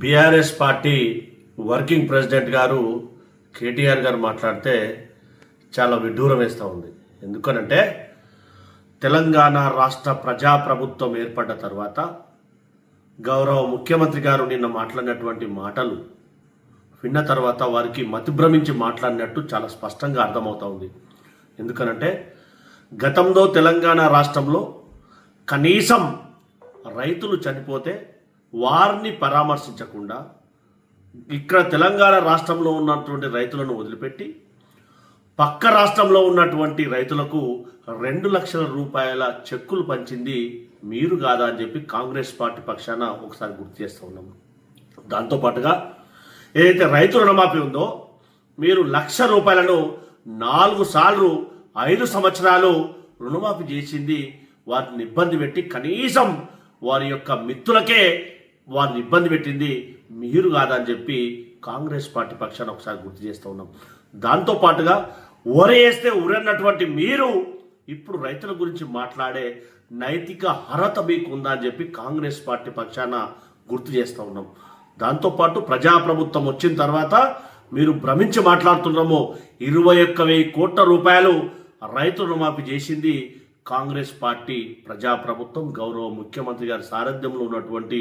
BRS party working president గారు కేటీఆర్ గారు మాట్లాడితే చాలా విడ్డూరం వేస్తూ ఉంది. ఎందుకనంటే తెలంగాణ రాష్ట్ర ప్రజాప్రభుత్వం ఏర్పడ్డ తర్వాత గౌరవ ముఖ్యమంత్రి గారు నిన్న మాట్లాడినటువంటి మాటలు విన్న తర్వాత వారికి మతిభ్రమించి మాట్లాడినట్టు చాలా స్పష్టంగా అర్థమవుతా ఉంది. ఎందుకనంటే గతంలో తెలంగాణ రాష్ట్రంలో కనీసం రైతులు చనిపోతే వారిని పరామర్శించకుండా ఇక్కడ తెలంగాణ రాష్ట్రంలో ఉన్నటువంటి రైతులను వదిలిపెట్టి పక్క రాష్ట్రంలో ఉన్నటువంటి రైతులకు రెండు లక్షల రూపాయల చెక్కులు పంచింది మీరు కాదా అని చెప్పి కాంగ్రెస్ పార్టీ పక్షాన ఒకసారి గుర్తు చేస్తూ ఉన్నాము దాంతోపాటుగా ఏదైతే రైతు రుణమాఫీ ఉందో మీరు లక్ష రూపాయలను నాలుగు సార్లు ఐదు సంవత్సరాలు రుణమాఫీ చేసింది వారిని ఇబ్బంది పెట్టి కనీసం వారి యొక్క మిత్రులకే వారిని ఇబ్బంది పెట్టింది. మీరు కాదని చెప్పి కాంగ్రెస్ పార్టీ పక్షాన్ని ఒకసారి గుర్తు చేస్తూ ఉన్నాం. దాంతో పాటుగా ఒరేస్తే ఉరన్నటువంటి మీరు ఇప్పుడు రైతుల గురించి మాట్లాడే నైతిక అర్హత మీకు ఉందా అని చెప్పి కాంగ్రెస్ పార్టీ పక్షాన గుర్తు చేస్తూ ఉన్నాం. దాంతోపాటు ప్రజాప్రభుత్వం వచ్చిన తర్వాత మీరు భ్రమించి మాట్లాడుతున్నాము ఇరవై ఒక్క వెయ్యి కోట్ల రూపాయలు రైతు రుణమాఫీ చేసింది కాంగ్రెస్ పార్టీ ప్రజాప్రభుత్వం. గౌరవ ముఖ్యమంత్రి గారి సారథ్యంలో ఉన్నటువంటి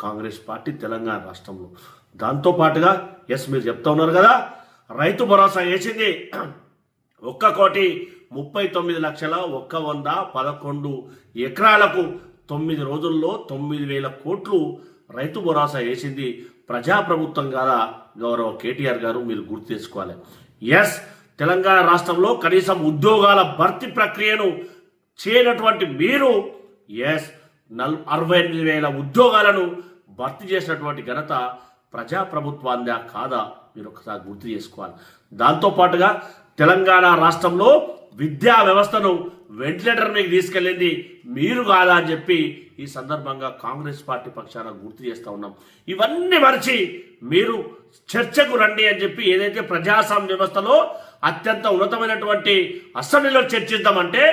కాంగ్రెస్ పార్టీ తెలంగాణ రాష్ట్రంలో. దాంతోపాటుగా ఎస్ మీరు చెప్తా ఉన్నారు కదా రైతు భరోసా వేసింది. ఒక్క కోటి ముప్పై తొమ్మిది లక్షల ఒక్క వంద పదకొండు ఎకరాలకు తొమ్మిది రోజుల్లో తొమ్మిది వేల కోట్లు రైతు భరోసా వేసింది. ప్రజాప్రభుత్వం కాదా? గౌరవ కేటీఆర్ గారు మీరు గుర్తు చేసుకోవాలి. ఎస్ తెలంగాణ రాష్ట్రంలో కనీసం ఉద్యోగాల భర్తీ ప్రక్రియను చేయనటువంటి మీరు ఎస్ నల్ అరవై ఎనిమిది వేల ఉద్యోగాలను భర్తీ చేసినటువంటి ఘనత ప్రజాప్రభుత్వాందా కాదా? మీరు ఒకసారి గుర్తు చేసుకోవాలి. దాంతోపాటుగా తెలంగాణ రాష్ట్రంలో విద్యా వ్యవస్థను వెంటిలేటర్ మీకు తీసుకెళ్ళింది మీరు కాదా అని చెప్పి ఈ సందర్భంగా కాంగ్రెస్ పార్టీ పక్షాన గుర్తు చేస్తూ ఉన్నాం. ఇవన్నీ మరిచి మీరు చర్చకు రండి అని చెప్పి ఏదైతే ప్రజాస్వామ్య వ్యవస్థలో అత్యంత ఉన్నతమైనటువంటి అసెంబ్లీలో చర్చిద్దామంటే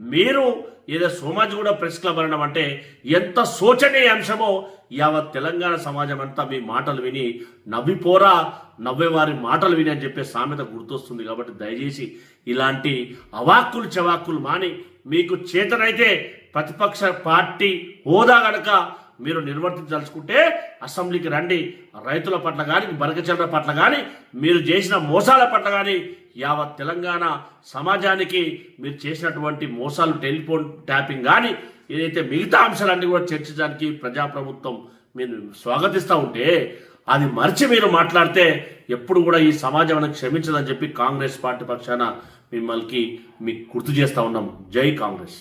మీరు ఏదో సోమాజిగూడ ప్రెస్ క్లబ్ అనడం అంటే ఎంత శోచనీయ అంశమో యావత్ తెలంగాణ సమాజం అంతా మీ మాటలు విని నవ్విపోరా నవ్వేవారి మాటలు విని అని చెప్పే సామెత గుర్తొస్తుంది కాబట్టి దయచేసి ఇలాంటి అవాక్కులు చవాక్కులు మాని మీకు చేతనైతే ప్రతిపక్ష పార్టీ హోదా గనక మీరు నిర్వర్తించదలుచుకుంటే అసెంబ్లీకి రండి. రైతుల పట్ల కానీ బరకచంద్ర పట్ల కానీ మీరు చేసిన మోసాల పట్ల కానీ యావత్ తెలంగాణ సమాజానికి మీరు చేసినటువంటి మోసాలు టెలిఫోన్ ట్యాపింగ్ కానీ ఏదైతే మిగతా అంశాలన్నీ కూడా చర్చించడానికి ప్రజాప్రభుత్వం మీరు స్వాగతిస్తూ ఉంటే అది మర్చి మీరు మాట్లాడితే ఎప్పుడు కూడా ఈ సమాజం అనేది క్షమించదని చెప్పి కాంగ్రెస్ పార్టీ పక్షాన మిమ్మల్ని మీకు గుర్తు చేస్తా ఉన్నాం. జై కాంగ్రెస్.